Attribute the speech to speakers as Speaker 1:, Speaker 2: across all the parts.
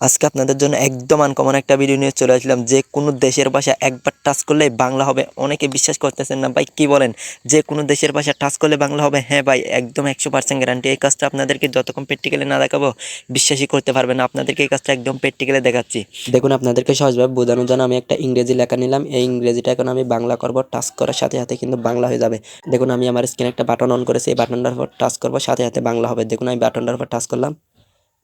Speaker 1: আজকে আপনাদের জন্য একদম আনকমন একটা ভিডিও নিয়ে চলে আসলাম। যে কোনো দেশের ভাষা একবার টাচ করলে বাংলা হবে। অনেকে বিশ্বাস করতেছেন না, ভাই কি বলেন? যে কোনো দেশের ভাষা টাচ করলে বাংলা হবে? হ্যাঁ ভাই, একদম একশো পার্সেন্ট গ্যারান্টি এই কাজটা আপনাদেরকে যতক্ষণ প্র্যাকটিক্যালি না দেখাবো, বিশ্বাসই করতে পারবেন না। আপনাদেরকে এই কাজটা একদম প্র্যাকটিক্যালি দেখাচ্ছি।
Speaker 2: দেখুন, আপনাদেরকে সহজভাবে বোঝানোর জন্য আমি একটা ইংরেজি লেখা নিলাম। এই ইংরেজিটা এখন আমি বাংলা করব টাচ করার সাথে সাথে কিন্তু বাংলা হয়ে যাবে। দেখুন, আমি আমার স্ক্রিনে একটা বাটন অন করেছি। এই বাটনটার উপর টাচ করব, সাথে সাথে বাংলা হবে। দেখুন, আমি বাটনটার উপর টাচ করলাম।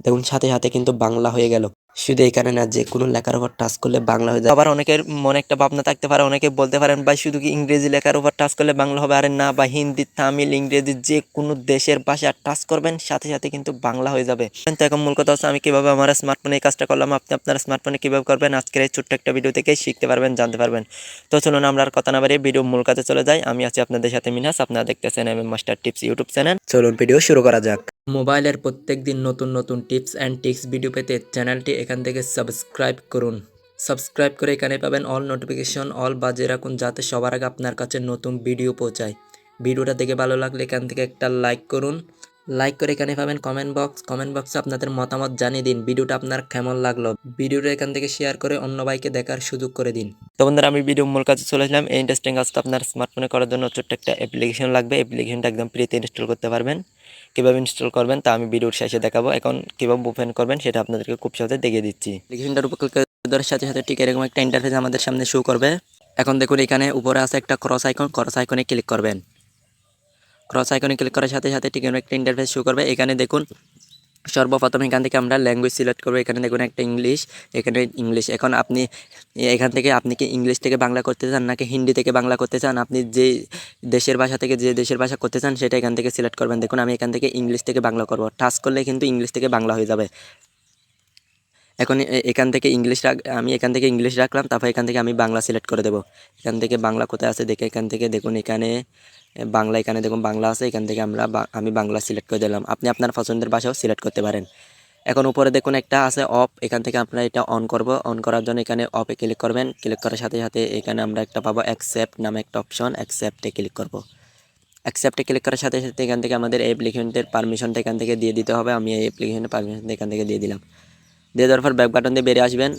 Speaker 2: দেখুন, সাথে সাথে কিন্তু বাংলা হয়ে গেল। শুধু এখানে না, যে কোনো লেখার উপর টাচ করলে বাংলা হয়ে যাবে
Speaker 1: আবার অনেকের মনে একটা ভাবনা থাকতে পারে, অনেকে বলতে পারেন, ভাই, শুধু কি ইংরেজি লেখার উপর টাচ করলে বাংলা হবে? আরে না বা হিন্দি, তামিল, ইংরেজি যে কোনো দেশের ভাষা টাচ করবেন, সাথে সাথে কিন্তু বাংলা হয়ে যাবে। তো এখন মূল কথা হচ্ছে, আমি কীভাবে আমার স্মার্টফোনে এই কাজটা করলাম, আপনি আপনার স্মার্টফোনে কীভাবে করবেন? আজকের এই ছোট্ট একটা ভিডিও থেকে শিখতে পারবেন, জানতে পারবেন। তো চলুন, আমরা আর কথা না বাড়িয়ে ভিডিও মূল কাজে চলে যাই। আমি আছি আপনাদের সাথে মিনাস আপনারা দেখতেছেন M master tips YouTube channel চলুন ভিডিও শুরু করা যাক। মোবাইলের প্রত্যেক দিন নতুন নতুন টিপস অ্যান্ড টিক্স ভিডিও পেতে চ্যানেলটি এখান থেকে সাবস্ক্রাইব করুন। সাবস্ক্রাইব করে এখানে পাবেন অল নোটিফিকেশন অল বাজে রাখুন যাতে সবার আগে আপনার কাছে নতুন ভিডিও পৌঁছায়। ভিডিওটা দেখে ভালো লাগলে এখান থেকে একটা লাইক করুন। লাইক করে এখানে পাবেন কমেন্ট বক্স কমেন্ট বক্সে আপনাদের মতামত জানিয়ে দিন। ভিডিওটা আপনার কেমন লাগল? ভিডিওটা এখান থেকে শেয়ার করে অন্য ভাইকে দেখার সুযোগ করে দিন। তো বন্ধুরা, আমি ভিডিও মূল কাজে চলে আসলাম। এই ইন্টারেস্টিং কাজটা আপনার স্মার্টফোনে করার জন্য ছোট্ট একটা অ্যাপ্লিকেশন লাগবে। অ্যাপ্লিকেশনটা একদম ফ্রিতে ইনস্টল করতে পারবেন। কীভাবে ইনস্টল করবেন তা আমি ভিডিওর শেষে দেখাবো। এখন কীভাবে ওপেন করবেন সেটা আপনাদেরকে খুব সহজে দেখিয়ে দিচ্ছি। অ্যাপ্লিকেশনটার উপর করার সাথে সাথে ঠিক এরকম একটা ইন্টারফেস আমাদের সামনে শো করবে। এখন দেখুন এখানে উপরে আছে একটা ক্রস আইকন ক্রস আইকনে ক্লিক করবেন। ক্রস আইকনে ক্লিক করার সাথে সাথে ঠিক একটা ইন্টারফেস শো করবে। এখানে দেখুন সর্বপ্রথম এখান থেকে আমরা ল্যাঙ্গুয়েজ সিলেক্ট করব। এখানে দেখুন একটা ইংলিশ এখানে ইংলিশ এখন আপনি এখান থেকে আপনি কি ইংলিশ থেকে বাংলা করতে চান, নাকি হিন্দি থেকে বাংলা করতে চান? আপনি যে দেশের ভাষা থেকে যে দেশের ভাষা করতে চান, সেটা এখান থেকে সিলেক্ট করবেন। দেখুন, আমি এখান থেকে ইংলিশ থেকে বাংলা করব। টাচ করলে কিন্তু ইংলিশ থেকে বাংলা হয়ে যাবে। এখন এখান থেকে ইংলিশ রাখ, আমি এখান থেকে ইংলিশ রাখলাম, তারপর এখান থেকে আমি বাংলা সিলেক্ট করে দেবো। এখান থেকে বাংলা কোথায় আছে, দেখে এখান থেকে দেখুন, এখানে বাংলা, এখানে দেখুন বাংলা আছে, এখান থেকে আমরা আমি বাংলা সিলেক্ট করে দিলাম। আপনি আপনার পছন্দের ভাষাও সিলেক্ট করতে পারেন। এখন উপরে দেখুন একটা আছে অফ এখান থেকে আপনারা এটা অন করব। অন করার জন্য এখানে অফে ক্লিক করবেন। ক্লিক করার সাথে সাথে এখানে আমরা একটা পাবো অ্যাকসেপ্ট নামে একটা অপশন অ্যাকসেপ্টে ক্লিক করব। অ্যাকসেপ্টে ক্লিক করার সাথে সাথে এখান থেকে আমাদের অ্যাপ্লিকেশনটির পারমিশনটা এখান থেকে দিয়ে দিতে হবে। আমি এই অ্যাপ্লিকেশনের পারমিশন এখান থেকে দিয়ে দিলাম। দিয়ে দেওয়ার পর ব্যাক বাটন দিয়ে বেরিয়ে আসবেন।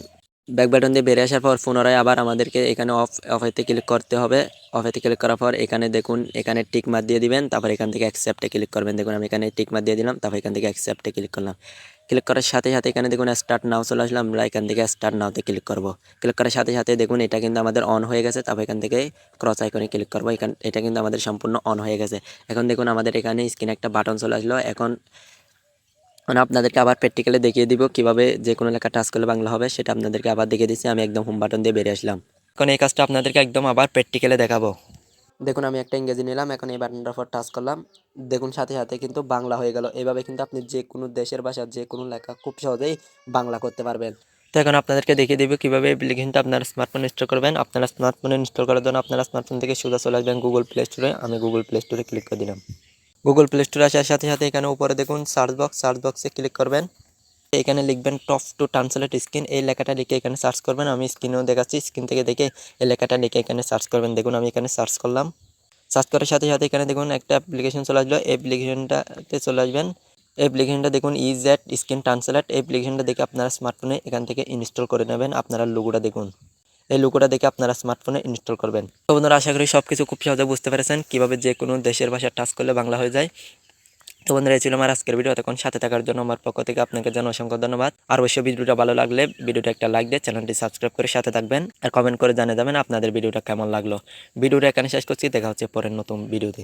Speaker 1: ব্যাক বাটন দিয়ে বেরিয়ে আসার পর পুনরায় আবার আমাদেরকে এখানে অফ অফেতে ক্লিক করতে হবে। অফেতে ক্লিক করার পর এখানে দেখুন, এখানে টিক মার দিয়ে দিবেন, তারপর এখান থেকে অ্যাকসেপ্টে ক্লিক করবেন। দেখুন, আমি এখানে টিক মার দিয়ে দিলাম, তারপর এখান থেকে অ্যাকসেপ্টে ক্লিক করলাম। ক্লিক করার সাথে সাথে এখানে দেখুন স্টার্ট নাও চলে আসলাম আমরা এখান থেকে স্টার্ট নাওতে ক্লিক করব। ক্লিক করার সাথে সাথে দেখুন, এটা কিন্তু আমাদের অন হয়ে গেছে, তারপর এখান থেকে ক্রস আইকনে ক্লিক করব। এখান, এটা কিন্তু আমাদের সম্পূর্ণ অন হয়ে গেছে। এখন দেখুন, আমাদের এখানে স্ক্রিনে একটা বাটন চলে আসলো। এখন মানে আপনাদেরকে আবার প্র্যাকটিক্যালি দেখিয়ে দিব কীভাবে যে কোনো লেখা টাচ করলে বাংলা হবে, সেটা আপনাদেরকে আবার দেখিয়ে দিচ্ছি আমি একদম হোম বাটন দিয়ে বেরিয়ে আসলাম। এখন এই কাজটা আপনাদেরকে একদম আবার প্র্যাকটিক্যালি দেখাবো। দেখুন, আমি একটা ইংরেজি নিলাম, এখন এই বাটনটার উপর টাচ করলাম। দেখুন, সাথে সাথে কিন্তু বাংলা হয়ে গেল। এভাবে কিন্তু আপনি যে কোনো দেশের ভাষা যে কোনো লেখা খুব সহজেই বাংলা করতে পারবেন। তো এখন আপনাদেরকে দেখিয়ে দেবো কীভাবে অ্যাপ্লিকেশনটা আপনার স্মার্টফোন ইনস্টল করবেন। আপনারা স্মার্টফোনে ইনস্টল করার জন্য আপনারা স্মার্টফোন থেকে সোজা চলে আসবেন গুগল প্লে স্টোরে আমি গুগল প্লে স্টোরে ক্লিক করে দিলাম। গুগল প্লে স্টোরে আসার সাথে সাথে এখানে উপরে দেখুন সার্চ বক্স সার্চ বক্সে ক্লিক করবেন। এখানে লিখবেন টপ টু ট্রান্সলেট স্ক্রিন এই লেখাটা লিখে এখানে সার্চ করবেন। আমি স্ক্রিনেও দেখাচ্ছি। স্ক্রিন থেকে দেখে এই লেখাটা লিখে এখানে সার্চ করবেন। দেখুন, আমি এখানে সার্চ করলাম। সার্চ করার সাথে সাথে এখানে দেখুন একটা অ্যাপ্লিকেশন চলে আসলো। অ্যাপ্লিকেশনটাতে চলে আসবেন। অ্যাপ্লিকেশনটা দেখুন ইজ অ্যাট স্ক্রিন ট্রান্সলেট অ্যাপ্লিকেশনটা দেখে আপনারা স্মার্টফোনে এখান থেকে ইনস্টল করে নেবেন। আপনারা লোগোটা দেখুন। এই লোগোটা দেখে আপনারা স্মার্টফোনে ইনস্টল করবেন। তো বন্ধুরা, আশা করি সব কিছু খুব সহজে বুঝতে পেরেছেন কীভাবে যে কোনো দেশের ভাষা টাচ করলে বাংলা হয়ে যায়। তো বন্ধুরা, এই ছিল আমার আজকের ভিডিও তখন সাথে থাকার জন্য আমার পক্ষ থেকে আপনাকে জানাই অসংখ্য ধন্যবাদ। আর অবশ্যই ভিডিওটা ভালো লাগলে ভিডিওটা একটা লাইক দিয়ে চ্যানেলটি সাবস্ক্রাইব করে সাথে থাকবেন। আর কমেন্ট করে জানিয়ে যাবেন আপনাদের ভিডিওটা কেমন লাগল। ভিডিওটা এখানে শেষ করছি। দেখা হচ্ছে পরের নতুন ভিডিওতে